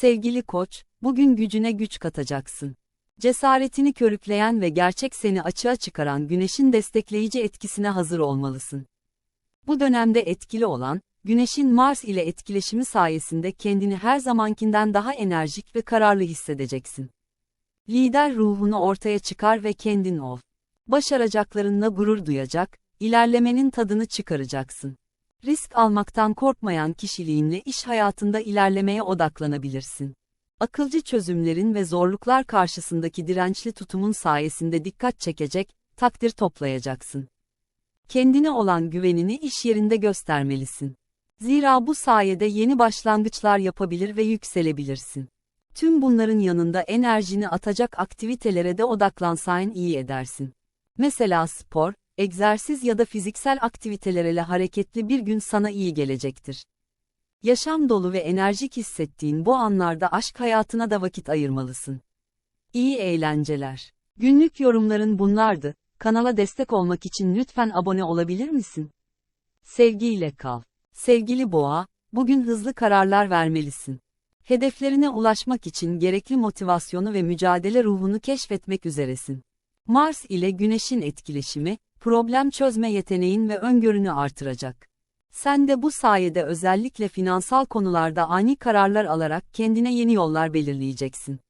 Sevgili koç, bugün gücüne güç katacaksın. Cesaretini körükleyen ve gerçek seni açığa çıkaran güneşin destekleyici etkisine hazır olmalısın. Bu dönemde etkili olan, güneşin Mars ile etkileşimi sayesinde kendini her zamankinden daha enerjik ve kararlı hissedeceksin. Lider ruhunu ortaya çıkar ve kendin ol. Başaracaklarınla gurur duyacak, ilerlemenin tadını çıkaracaksın. Risk almaktan korkmayan kişiliğinle iş hayatında ilerlemeye odaklanabilirsin. Akılcı çözümlerin ve zorluklar karşısındaki dirençli tutumun sayesinde dikkat çekecek, takdir toplayacaksın. Kendine olan güvenini iş yerinde göstermelisin. Zira bu sayede yeni başlangıçlar yapabilir ve yükselebilirsin. Tüm bunların yanında enerjini atacak aktivitelere de odaklansan iyi edersin. Mesela spor, egzersiz ya da fiziksel aktivitelerle hareketli bir gün sana iyi gelecektir. Yaşam dolu ve enerjik hissettiğin bu anlarda aşk hayatına da vakit ayırmalısın. İyi eğlenceler. Günlük yorumların bunlardı. Kanala destek olmak için lütfen abone olabilir misin? Sevgiyle kal. Sevgili boğa, bugün hızlı kararlar vermelisin. Hedeflerine ulaşmak için gerekli motivasyonu ve mücadele ruhunu keşfetmek üzeresin. Mars ile Güneş'in etkileşimi, problem çözme yeteneğin ve öngörünü artıracak. Sen de bu sayede özellikle finansal konularda ani kararlar alarak kendine yeni yollar belirleyeceksin.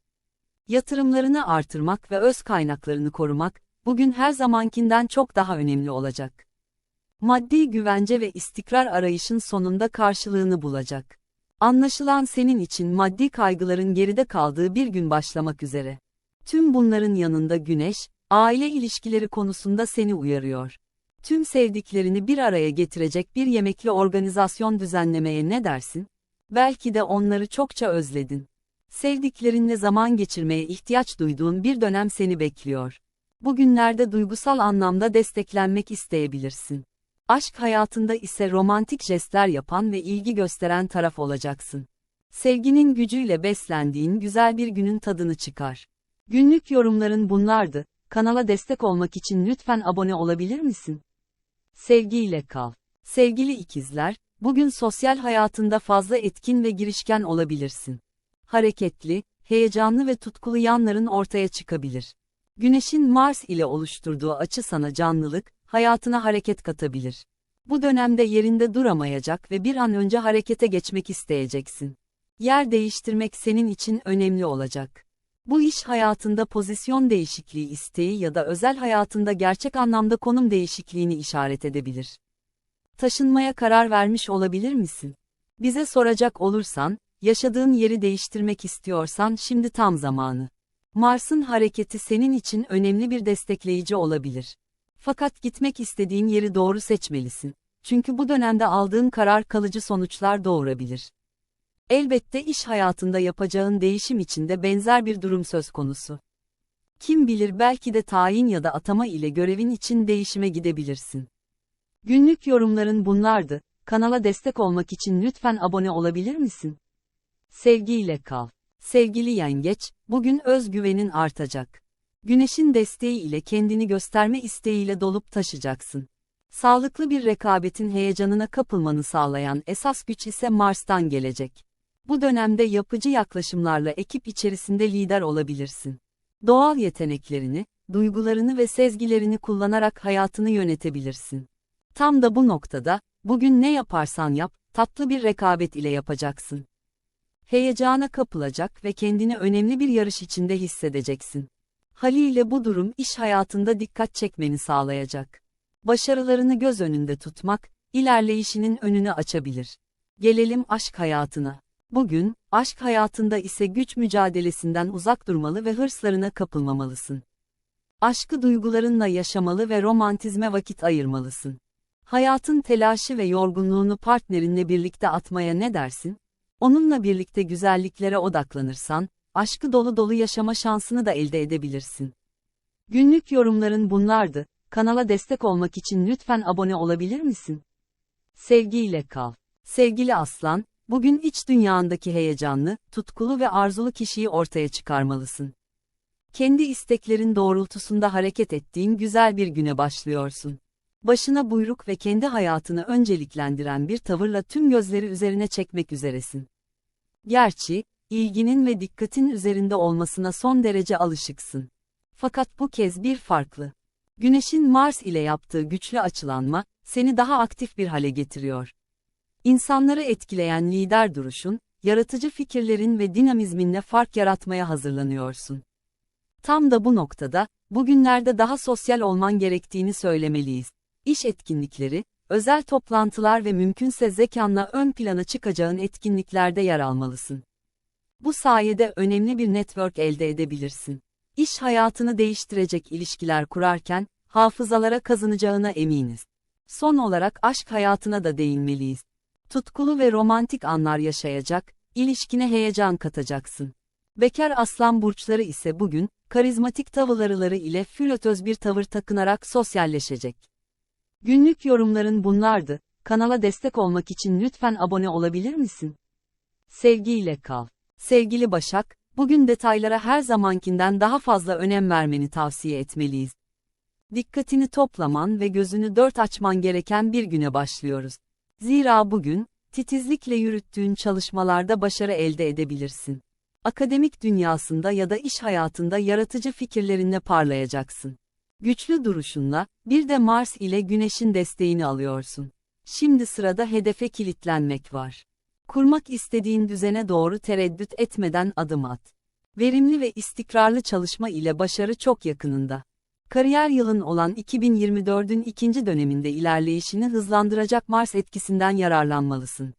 Yatırımlarını artırmak ve öz kaynaklarını korumak, bugün her zamankinden çok daha önemli olacak. Maddi güvence ve istikrar arayışın sonunda karşılığını bulacak. Anlaşılan senin için maddi kaygıların geride kaldığı bir gün başlamak üzere. Tüm bunların yanında güneş, aile ilişkileri konusunda seni uyarıyor. Tüm sevdiklerini bir araya getirecek bir yemekli organizasyon düzenlemeye ne dersin? Belki de onları çokça özledin. Sevdiklerinle zaman geçirmeye ihtiyaç duyduğun bir dönem seni bekliyor. Bugünlerde duygusal anlamda desteklenmek isteyebilirsin. Aşk hayatında ise romantik jestler yapan ve ilgi gösteren taraf olacaksın. Sevginin gücüyle beslendiğin güzel bir günün tadını çıkar. Günlük yorumların bunlardı. Kanala destek olmak için lütfen abone olabilir misin? Sevgiyle kal. Sevgili ikizler, bugün sosyal hayatında fazla etkin ve girişken olabilirsin. Hareketli, heyecanlı ve tutkulu yanların ortaya çıkabilir. Güneşin Mars ile oluşturduğu açı sana canlılık, hayatına hareket katabilir. Bu dönemde yerinde duramayacak ve bir an önce harekete geçmek isteyeceksin. Yer değiştirmek senin için önemli olacak. Bu iş hayatında pozisyon değişikliği isteği ya da özel hayatında gerçek anlamda konum değişikliğini işaret edebilir. Taşınmaya karar vermiş olabilir misin? Bize soracak olursan, yaşadığın yeri değiştirmek istiyorsan şimdi tam zamanı. Mars'ın hareketi senin için önemli bir destekleyici olabilir. Fakat gitmek istediğin yeri doğru seçmelisin. Çünkü bu dönemde aldığın karar kalıcı sonuçlar doğurabilir. Elbette iş hayatında yapacağın değişim için de benzer bir durum söz konusu. Kim bilir belki de tayin ya da atama ile görevin için değişime gidebilirsin. Günlük yorumların bunlardı. Kanala destek olmak için lütfen abone olabilir misin? Sevgiyle kal. Sevgili yengeç, bugün özgüvenin artacak. Güneşin desteği ile kendini gösterme isteğiyle dolup taşacaksın. Sağlıklı bir rekabetin heyecanına kapılmanı sağlayan esas güç ise Mars'tan gelecek. Bu dönemde yapıcı yaklaşımlarla ekip içerisinde lider olabilirsin. Doğal yeteneklerini, duygularını ve sezgilerini kullanarak hayatını yönetebilirsin. Tam da bu noktada, bugün ne yaparsan yap, tatlı bir rekabet ile yapacaksın. Heyecana kapılacak ve kendini önemli bir yarış içinde hissedeceksin. Haliyle bu durum iş hayatında dikkat çekmeni sağlayacak. Başarılarını göz önünde tutmak, ilerleyişinin önünü açabilir. Gelelim aşk hayatına. Bugün, aşk hayatında ise güç mücadelesinden uzak durmalı ve hırslarına kapılmamalısın. Aşkı duygularınla yaşamalı ve romantizme vakit ayırmalısın. Hayatın telaşı ve yorgunluğunu partnerinle birlikte atmaya ne dersin? Onunla birlikte güzelliklere odaklanırsan, aşkı dolu dolu yaşama şansını da elde edebilirsin. Günlük yorumların bunlardı. Kanala destek olmak için lütfen abone olabilir misin? Sevgiyle kal. Sevgili aslan, bugün iç dünyandaki heyecanlı, tutkulu ve arzulu kişiyi ortaya çıkarmalısın. Kendi isteklerin doğrultusunda hareket ettiğin güzel bir güne başlıyorsun. Başına buyruk ve kendi hayatını önceliklendiren bir tavırla tüm gözleri üzerine çekmek üzeresin. Gerçi, ilginin ve dikkatin üzerinde olmasına son derece alışıksın. Fakat bu kez bir farklı. Güneşin Mars ile yaptığı güçlü açılanma, seni daha aktif bir hale getiriyor. İnsanları etkileyen lider duruşun, yaratıcı fikirlerin ve dinamizminle fark yaratmaya hazırlanıyorsun. Tam da bu noktada, bugünlerde daha sosyal olman gerektiğini söylemeliyiz. İş etkinlikleri, özel toplantılar ve mümkünse zekanla ön plana çıkacağın etkinliklerde yer almalısın. Bu sayede önemli bir network elde edebilirsin. İş hayatını değiştirecek ilişkiler kurarken, hafızalara kazanacağına eminiz. Son olarak aşk hayatına da değinmeliyiz. Tutkulu ve romantik anlar yaşayacak, ilişkine heyecan katacaksın. Bekar aslan burçları ise bugün, karizmatik tavırları ile flörtöz bir tavır takınarak sosyalleşecek. Günlük yorumların bunlardı. Kanala destek olmak için lütfen abone olabilir misin? Sevgiyle kal. Sevgili Başak, bugün detaylara her zamankinden daha fazla önem vermeni tavsiye etmeliyiz. Dikkatini toplaman ve gözünü dört açman gereken bir güne başlıyoruz. Zira bugün, titizlikle yürüttüğün çalışmalarda başarı elde edebilirsin. Akademik dünyasında ya da iş hayatında yaratıcı fikirlerinle parlayacaksın. Güçlü duruşunla, bir de Mars ile Güneş'in desteğini alıyorsun. Şimdi sırada hedefe kilitlenmek var. Kurmak istediğin düzene doğru tereddüt etmeden adım at. Verimli ve istikrarlı çalışma ile başarı çok yakınında. Kariyer yılın olan 2024'ün ikinci döneminde ilerleyişini hızlandıracak Mars etkisinden yararlanmalısın.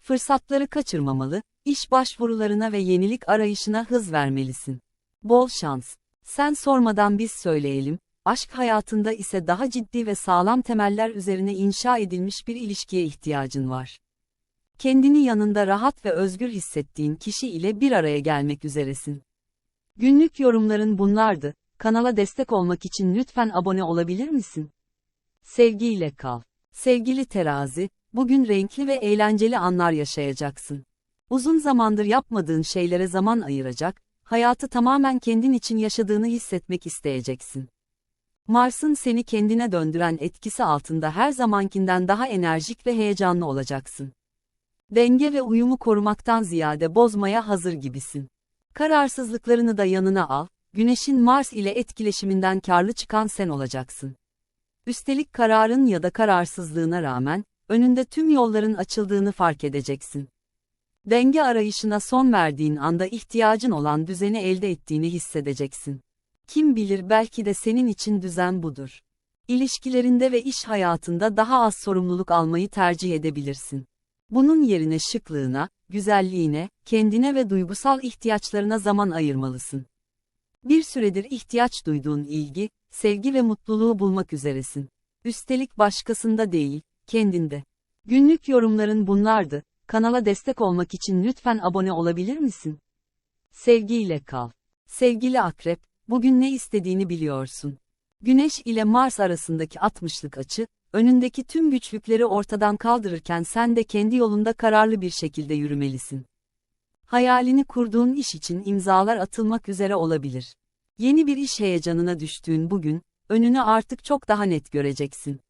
Fırsatları kaçırmamalı, iş başvurularına ve yenilik arayışına hız vermelisin. Bol şans. Sen sormadan biz söyleyelim, aşk hayatında ise daha ciddi ve sağlam temeller üzerine inşa edilmiş bir ilişkiye ihtiyacın var. Kendini yanında rahat ve özgür hissettiğin kişi ile bir araya gelmek üzeresin. Günlük yorumların bunlardı. Kanala destek olmak için lütfen abone olabilir misin? Sevgiyle kal. Sevgili terazi, bugün renkli ve eğlenceli anlar yaşayacaksın. Uzun zamandır yapmadığın şeylere zaman ayıracak, hayatı tamamen kendin için yaşadığını hissetmek isteyeceksin. Mars'ın seni kendine döndüren etkisi altında her zamankinden daha enerjik ve heyecanlı olacaksın. Denge ve uyumu korumaktan ziyade bozmaya hazır gibisin. Kararsızlıklarını da yanına al, Güneşin Mars ile etkileşiminden karlı çıkan sen olacaksın. Üstelik kararın ya da kararsızlığına rağmen, önünde tüm yolların açıldığını fark edeceksin. Denge arayışına son verdiğin anda ihtiyacın olan düzeni elde ettiğini hissedeceksin. Kim bilir belki de senin için düzen budur. İlişkilerinde ve iş hayatında daha az sorumluluk almayı tercih edebilirsin. Bunun yerine şıklığına, güzelliğine, kendine ve duygusal ihtiyaçlarına zaman ayırmalısın. Bir süredir ihtiyaç duyduğun ilgi, sevgi ve mutluluğu bulmak üzeresin. Üstelik başkasında değil, kendinde. Günlük yorumların bunlardı. Kanala destek olmak için lütfen abone olabilir misin? Sevgiyle kal. Sevgili akrep, bugün ne istediğini biliyorsun. Güneş ile Mars arasındaki 60'lık açı, önündeki tüm güçlükleri ortadan kaldırırken sen de kendi yolunda kararlı bir şekilde yürümelisin. Hayalini kurduğun iş için imzalar atılmak üzere olabilir. Yeni bir iş heyecanına düştüğün bugün, önünü artık çok daha net göreceksin.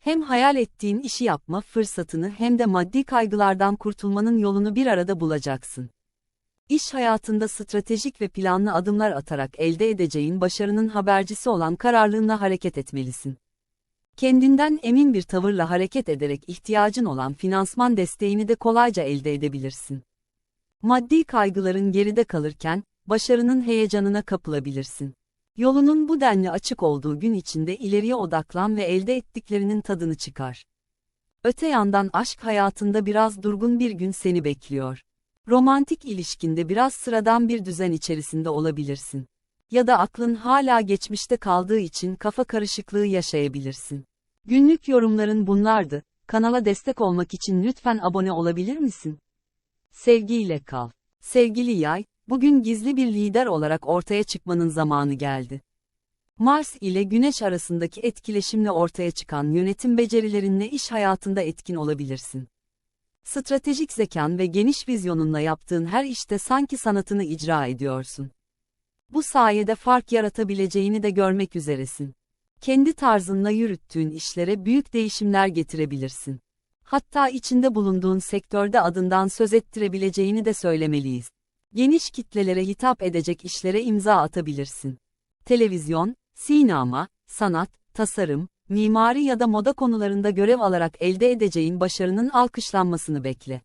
Hem hayal ettiğin işi yapma fırsatını hem de maddi kaygılardan kurtulmanın yolunu bir arada bulacaksın. İş hayatında stratejik ve planlı adımlar atarak elde edeceğin başarının habercisi olan kararlılığına hareket etmelisin. Kendinden emin bir tavırla hareket ederek ihtiyacın olan finansman desteğini de kolayca elde edebilirsin. Maddi kaygıların geride kalırken, başarının heyecanına kapılabilirsin. Yolunun bu denli açık olduğu gün içinde ileriye odaklan ve elde ettiklerinin tadını çıkar. Öte yandan aşk hayatında biraz durgun bir gün seni bekliyor. Romantik ilişkinde biraz sıradan bir düzen içerisinde olabilirsin. Ya da aklın hala geçmişte kaldığı için kafa karışıklığı yaşayabilirsin. Günlük yorumların bunlardı. Kanala destek olmak için lütfen abone olabilir misin? Sevgiyle kal. Sevgili yay, bugün gizli bir lider olarak ortaya çıkmanın zamanı geldi. Mars ile Güneş arasındaki etkileşimle ortaya çıkan yönetim becerilerinle iş hayatında etkin olabilirsin. Stratejik zekan ve geniş vizyonunla yaptığın her işte sanki sanatını icra ediyorsun. Bu sayede fark yaratabileceğini de görmek üzeresin. Kendi tarzınla yürüttüğün işlere büyük değişimler getirebilirsin. Hatta içinde bulunduğun sektörde adından söz ettirebileceğini de söylemeliyiz. Geniş kitlelere hitap edecek işlere imza atabilirsin. Televizyon, sinema, sanat, tasarım, mimari ya da moda konularında görev alarak elde edeceğin başarının alkışlanmasını bekle.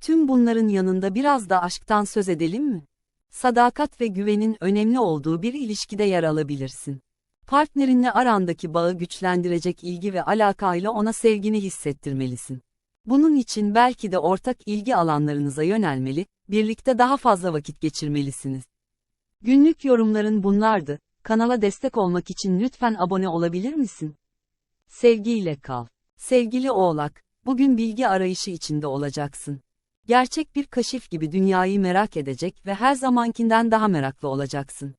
Tüm bunların yanında biraz da aşktan söz edelim mi? Sadakat ve güvenin önemli olduğu bir ilişkide yer alabilirsin. Partnerinle arandaki bağı güçlendirecek ilgi ve alakayla ona sevgini hissettirmelisin. Bunun için belki de ortak ilgi alanlarınıza yönelmeli, birlikte daha fazla vakit geçirmelisiniz. Günlük yorumların bunlardı. Kanala destek olmak için lütfen abone olabilir misin? Sevgiyle kal. Sevgili Oğlak, bugün bilgi arayışı içinde olacaksın. Gerçek bir kaşif gibi dünyayı merak edecek ve her zamankinden daha meraklı olacaksın.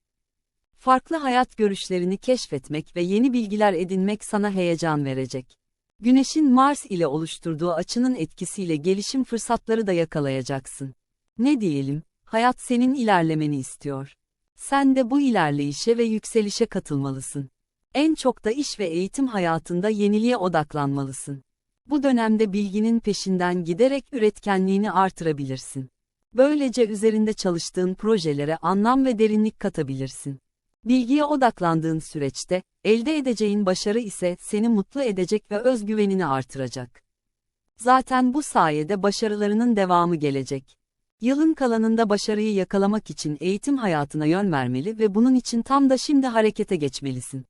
Farklı hayat görüşlerini keşfetmek ve yeni bilgiler edinmek sana heyecan verecek. Güneşin Mars ile oluşturduğu açının etkisiyle gelişim fırsatları da yakalayacaksın. Ne diyelim, hayat senin ilerlemeni istiyor. Sen de bu ilerleyişe ve yükselişe katılmalısın. En çok da iş ve eğitim hayatında yeniliğe odaklanmalısın. Bu dönemde bilginin peşinden giderek üretkenliğini artırabilirsin. Böylece üzerinde çalıştığın projelere anlam ve derinlik katabilirsin. Bilgiye odaklandığın süreçte, elde edeceğin başarı ise seni mutlu edecek ve özgüvenini artıracak. Zaten bu sayede başarılarının devamı gelecek. Yılın kalanında başarıyı yakalamak için eğitim hayatına yön vermeli ve bunun için tam da şimdi harekete geçmelisin.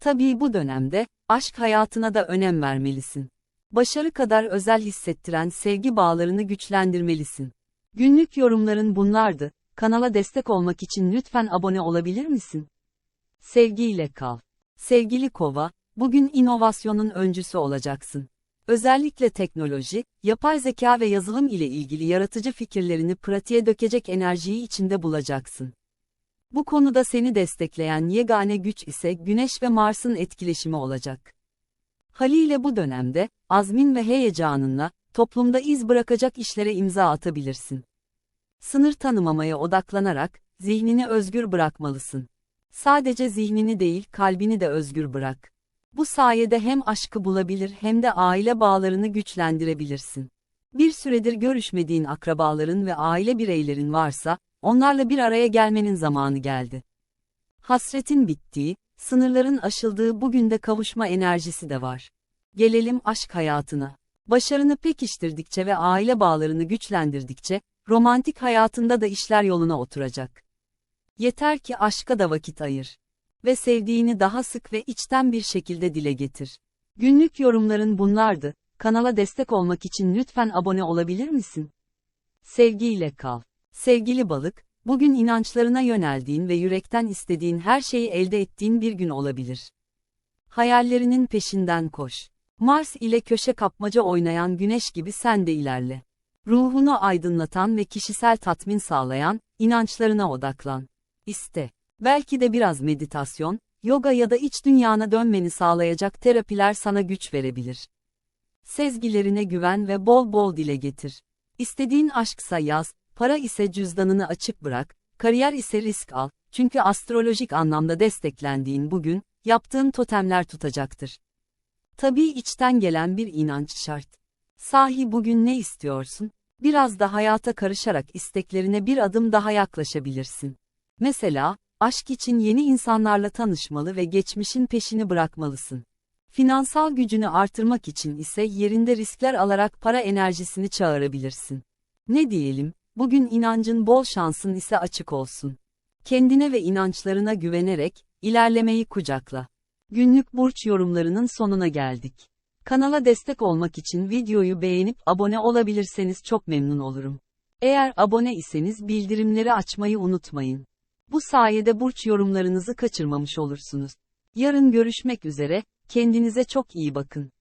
Tabii bu dönemde, aşk hayatına da önem vermelisin. Başarı kadar özel hissettiren sevgi bağlarını güçlendirmelisin. Günlük yorumların bunlardı. Kanala destek olmak için lütfen abone olabilir misin? Sevgiyle kal. Sevgili Kova, bugün inovasyonun öncüsü olacaksın. Özellikle teknoloji, yapay zeka ve yazılım ile ilgili yaratıcı fikirlerini pratiğe dökecek enerjiyi içinde bulacaksın. Bu konuda seni destekleyen yegane güç ise Güneş ve Mars'ın etkileşimi olacak. Haliyle bu dönemde, azmin ve heyecanınla, toplumda iz bırakacak işlere imza atabilirsin. Sınır tanımamaya odaklanarak, zihnini özgür bırakmalısın. Sadece zihnini değil kalbini de özgür bırak. Bu sayede hem aşkı bulabilir hem de aile bağlarını güçlendirebilirsin. Bir süredir görüşmediğin akrabaların ve aile bireylerin varsa, onlarla bir araya gelmenin zamanı geldi. Hasretin bittiği, sınırların aşıldığı bugün de kavuşma enerjisi de var. Gelelim aşk hayatına. Başarını pekiştirdikçe ve aile bağlarını güçlendirdikçe, romantik hayatında da işler yoluna oturacak. Yeter ki aşka da vakit ayır. Ve sevdiğini daha sık ve içten bir şekilde dile getir. Günlük yorumların bunlardı. Kanala destek olmak için lütfen abone olabilir misin? Sevgiyle kal. Sevgili balık, bugün inançlarına yöneldiğin ve yürekten istediğin her şeyi elde ettiğin bir gün olabilir. Hayallerinin peşinden koş. Mars ile köşe kapmaca oynayan güneş gibi sen de ilerle. Ruhunu aydınlatan ve kişisel tatmin sağlayan, inançlarına odaklan. İste. Belki de biraz meditasyon, yoga ya da iç dünyana dönmeni sağlayacak terapiler sana güç verebilir. Sezgilerine güven ve bol bol dile getir. İstediğin aşksa yaz, para ise cüzdanını açık bırak, kariyer ise risk al, çünkü astrolojik anlamda desteklendiğin bugün, yaptığın totemler tutacaktır. Tabii içten gelen bir inanç şart. Sahi bugün ne istiyorsun? Biraz da hayata karışarak isteklerine bir adım daha yaklaşabilirsin. Mesela, aşk için yeni insanlarla tanışmalı ve geçmişin peşini bırakmalısın. Finansal gücünü artırmak için ise yerinde riskler alarak para enerjisini çağırabilirsin. Ne diyelim, bugün inancın bol şansın ise açık olsun. Kendine ve inançlarına güvenerek, ilerlemeyi kucakla. Günlük burç yorumlarının sonuna geldik. Kanala destek olmak için videoyu beğenip abone olabilirseniz çok memnun olurum. Eğer abone iseniz bildirimleri açmayı unutmayın. Bu sayede burç yorumlarınızı kaçırmamış olursunuz. Yarın görüşmek üzere, kendinize çok iyi bakın.